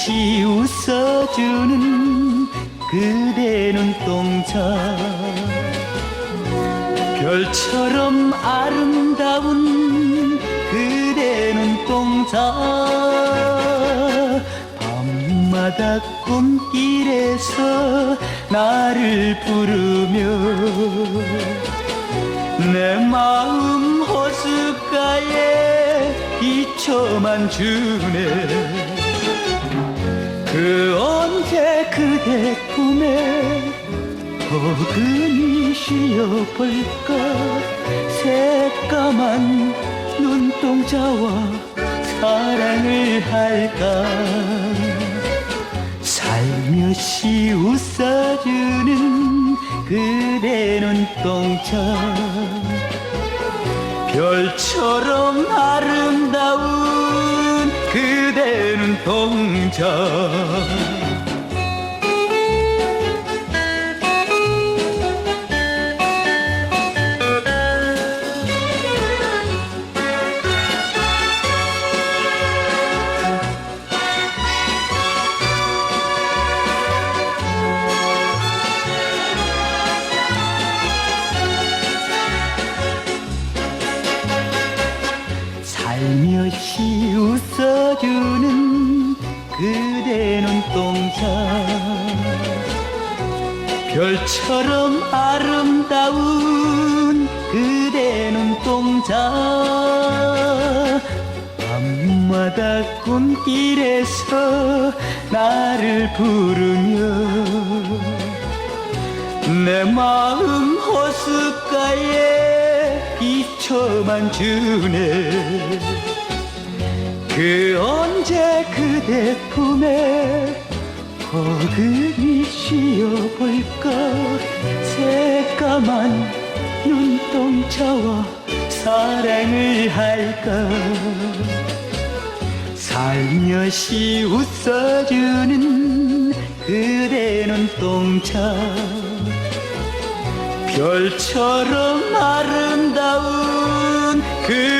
살며시 웃어주는 그대 눈동자. 별처럼 아름다운 그대 눈동자. 밤마다 꿈길에서 나를 부르며 내 마음 호숫가에 기초만 주네 그 언제 그대 품에 포근히 쉬어볼까? 새까만 눈동자와 사랑을 할까? 살며시 웃어주는 그대 눈동자. 별처럼 아름 그대 별처럼 아름다운 그대 눈동자. 밤마다 꿈길에서 나를 부르며 내 마음 호숫가에 기초만 주네. 그 언제 그대 품에 포근히 새까만 눈동자와 사랑을 할까? 살며시 웃어주는 그대 눈동자 별처럼 아름다운 눈동자